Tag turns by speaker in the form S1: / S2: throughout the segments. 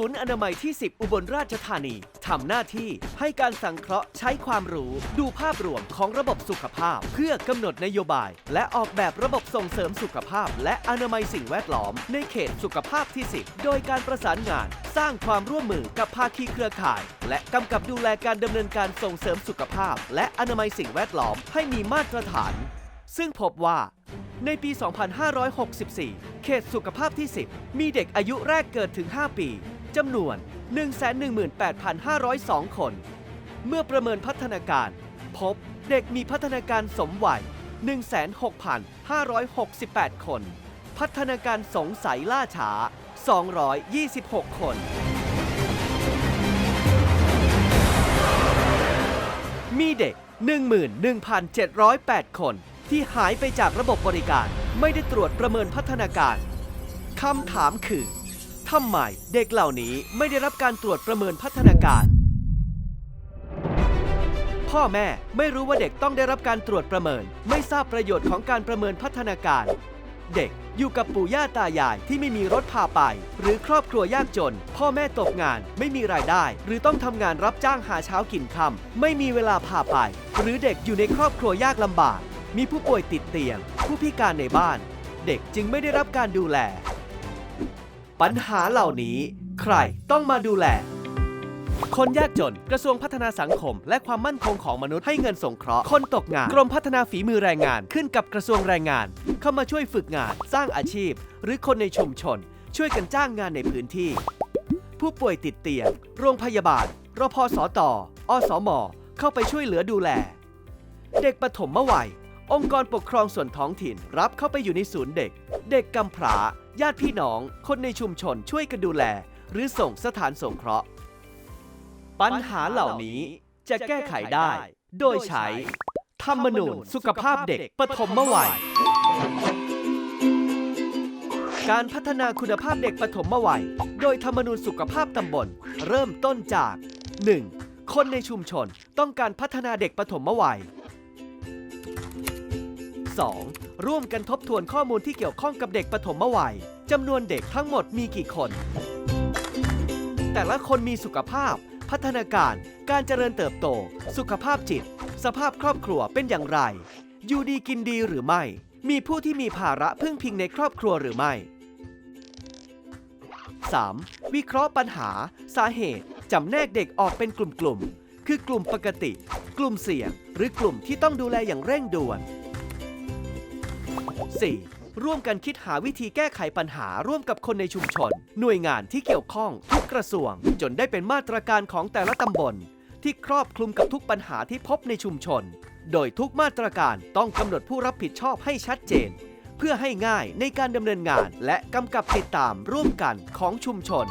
S1: ศูนย์อนามัยที่ 10 อุบลราชธานี ทำหน้าที่ให้การสังเคราะห์ใช้ความรู้ ดูภาพรวมของระบบสุขภาพ เพื่อกำหนดนโยบาย และออกแบบระบบส่งเสริมสุขภาพ และอนามัยสิ่งแวดล้อม ในเขตสุขภาพที่ 10 โดยการประสานงาน สร้างความร่วมมือกับภาคีเครือข่าย และกำกับดูแลการดำเนินการส่งเสริมสุขภาพ และอนามัยสิ่งแวดล้อมให้มีมาตรฐาน ซึ่งพบว่าในปี 2564 เขตสุขภาพที่ 10 มีเด็กอายุแรกเกิดถึง 5 ปี จำนวน 118,502 คน เมื่อประเมินพัฒนาการ พบเด็กมีพัฒนาการสมวัย 16,568 คน พัฒนาการสงสัยล่าช้า 226 คน มีเด็ก 11,708 คนที่หายไปจากระบบบริการไม่ได้ตรวจประเมินพัฒนาการ คำถามคือ ทำไมเด็กเหล่านี้ไม่ได้รับการตรวจประเมินพัฒนาการ พ่อแม่ไม่รู้ว่าเด็กต้องได้รับการตรวจประเมิน ไม่ทราบประโยชน์ของการประเมินพัฒนาการ เด็กอยู่กับปู่ย่าตายายที่ไม่มีรถพาไป หรือครอบครัวยากจน พ่อแม่ตกงานไม่มีรายได้ หรือต้องทำงานรับจ้างหาเช้ากินค่ำไม่มีเวลาพาไป หรือเด็กอยู่ในครอบครัวยากลำบาก มีผู้ป่วยติดเตียง ผู้พิการในบ้าน เด็กจึงไม่ได้รับการดูแล ปัญหาเหล่านี้ ใครต้องมาดูแล คนยากจน กระทรวงพัฒนาสังคม และความมั่นคงของมนุษย์ให้เงินสงเคราะห์ คนตกงาน กรมพัฒนาฝีมือแรงงาน ขึ้นกับกระทรวงแรงงาน เข้ามาช่วยฝึกงาน สร้างอาชีพ หรือคนในชุมชน ช่วยกันจ้างงานในพื้นที่ ผู้ป่วยติดเตียง โรงพยาบาล รพสตอสม เข้าไปช่วยเหลือดูแล เด็กปฐมวัยองค์กรปกครองส่วนท้องถิ่นรับเข้าไปอยู่ในศูนย์เด็ก เด็กกำพร้า ญาติพี่น้อง คนในชุมชนช่วยกันดูแล หรือส่งสถานสงเคราะห์ ปัญหาเหล่านี้จะแก้ไขได้ โดยใช้ ธรรมนูญสุขภาพเด็กปฐมวัย การพัฒนาคุณภาพเด็กปฐมวัย โดยธรรมนูญสุขภาพตำบล เริ่มต้นจาก 1. คนในชุมชนต้องการพัฒนาเด็กปฐมวัย 2. ร่วมกันทบทวนข้อมูลที่เกี่ยวข้องกับเด็กปฐมวัยจำนวนเด็กทั้งหมดมีกี่คน แต่ละคนมีสุขภาพ พัฒนาการ การเจริญเติบโต สุขภาพจิต สภาพครอบครัวเป็นอย่างไร อยู่ดีกินดีหรือไม่ มีผู้ที่มีภาระพึ่งพิงในครอบครัวหรือไม่ 3. วิเคราะห์ปัญหา สาเหตุ จำแนกเด็กออกเป็นกลุ่มๆ คือกลุ่มปกติ กลุ่มเสี่ยง หรือกลุ่มที่ต้องดูแลอย่างเร่งด่วน 4. ร่วมกันคิดหาวิธีแก้ไขปัญหาร่วมกับคนในชุมชน หน่วยงานที่เกี่ยวข้องทุกกระทรวง จนได้เป็นมาตรการของแต่ละตำบล ที่ครอบคลุมกับทุกปัญหาที่พบในชุมชน โดยทุกมาตรการต้องกำหนดผู้รับผิดชอบให้ชัดเจน เพื่อให้ง่ายในการดำเนินงาน และกำกับติดตามร่วมกันของชุมชน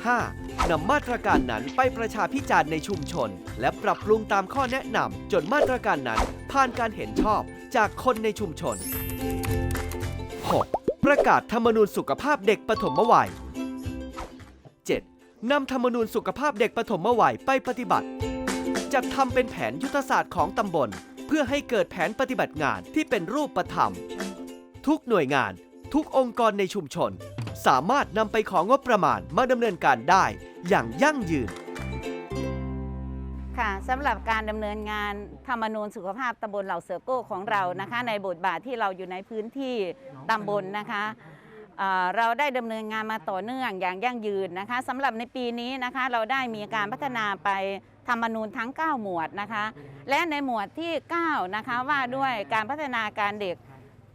S1: 5. นำมาตรการนั้นไปประชาพิจารณ์ในชุมชน และปรับปรุงตามข้อแนะนำจนมาตรการนั้นผ่านการเห็นชอบ จากคนในชุมชน 6. ประกาศธรรมนูญสุขภาพเด็กปฐมวัย 7. นำธรรมนูญสุขภาพเด็กปฐมวัยไปปฏิบัติ จัดทำเป็นแผนยุทธศาสตร์ของตำบล เพื่อให้เกิดแผนปฏิบัติงานที่เป็นรูปธรรม ทุกหน่วยงาน ทุกองค์กรในชุมชน สามารถนำไปของงบประมาณมาดำเนินการได้อย่างยั่งยืน
S2: ค่ะสำหรับการดำเนินงานธรรมนูญสุขภาพตำบลเหล่าเสือโก้ของเรานะคะ ในบทบาทที่เราอยู่ในพื้นที่ตำบลนะคะเอ่อเราได้ดำเนินงานมาต่อเนื่องอย่างยั่งยืนนะคะสำหรับในปีนี้นะคะเราได้มีการพัฒนาไปธรรมนูญทั้ง 9 หมวดนะคะ และในหมวดที่9นะคะว่าด้วยการพัฒนาการเด็ก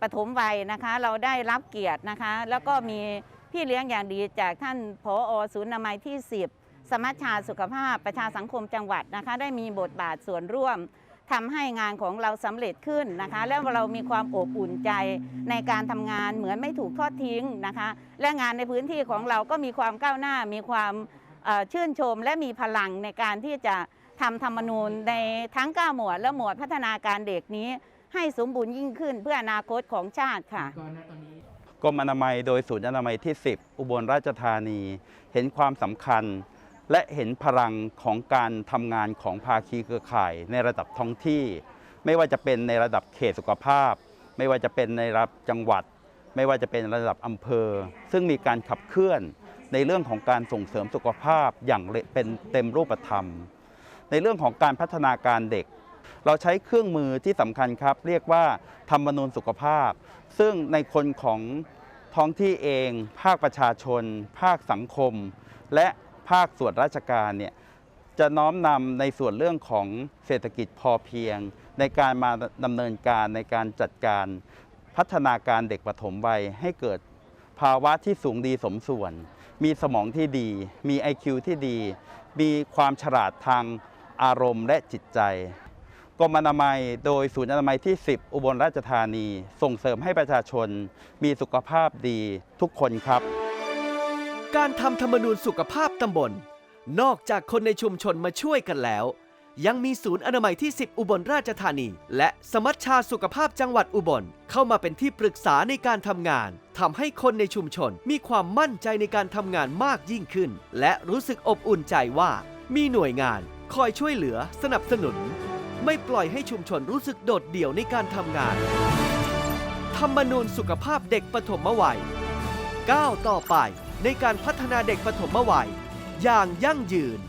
S2: ปฐมวัยนะคะ เราได้รับเกียรตินะคะ แล้วก็มีพี่เลี้ยงอย่างดีจากท่านผอศูนย์อนามัยที่ 10 สมัชชาสุขภาพประชาสังคมจังหวัดนะคะ ได้มีบทบาทส่วนร่วมทำให้งานของเราสำเร็จขึ้นนะคะ แล้วเรามีความอบอุ่นใจในการทำงานเหมือนไม่ถูกทอดทิ้งนะคะ และงานในพื้นที่ของเราก็มีความก้าวหน้า มีความเอ่อชื่นชม และมีพลังในการที่จะทำธรรมนูญในทั้ง 9 หมวด และหมวดพัฒนาการเด็กนี้ ให้สมบูรณ์ยิ่งขึ้นเพื่ออนาคตของชาติค่ะ
S3: กรมอนามัยโดยศูนย์อนามัยที่ 10 อุบลราชธานี เห็นความสำคัญ และเห็นพลังของการทำงานของภาคีเครือข่ายในระดับท้องที่ ไม่ว่าจะเป็นในระดับเขตสุขภาพ ไม่ว่าจะเป็นในระดับจังหวัด ไม่ว่าจะเป็นระดับอำเภอ ซึ่งมีการขับเคลื่อนในเรื่องของการส่งเสริมสุขภาพอย่างเป็นเต็มรูปธรรม ในเรื่องของการพัฒนาการเด็ก เราใช้เครื่องมือที่สำคัญครับ เรียกว่าธรรมนูญสุขภาพ ซึ่งในคนของท้องที่เอง ภาคประชาชน ภาคสังคม และ ภาคส่วนราชการเนี่ยจะน้อมนำในส่วนเรื่องของเศรษฐกิจพอเพียง ในการมาดำเนินการในการจัดการพัฒนาการเด็กปฐมวัยให้เกิดภาวะที่สูงดีสมส่วน มีสมองที่ดี มี IQ ที่ดี มีความฉลาดทางอารมณ์และจิตใจกรมอนามัยโดยศูนย์อนามัยที่ 10 อุบลราชธานี ส่งเสริมให้ประชาชนมีสุขภาพดีทุกคนครับ
S1: การทำธรรมนูญสุขภาพตำบล นอกจากคนในชุมชนมาช่วยกันแล้ว ยังมีศูนย์อนามัยที่ 10 อุบลราชธานี และสมัชชาสุขภาพจังหวัดอุบล เข้ามาเป็นที่ปรึกษาในการทำงานทำให้คนในชุมชนมีความมั่นใจในการทำงานมากยิ่งขึ้น และรู้สึกอบอุ่นใจว่า มีหน่วยงาน คอยช่วยเหลือสนับสนุน ไม่ปล่อยให้ชุมชนรู้สึกโดดเดี่ยวในการทำงาน ธรรมนูญสุขภาพเด็กปฐมวัยก้าวต่อไป ในการพัฒนาเด็กปฐมวัยอย่างยั่งยืน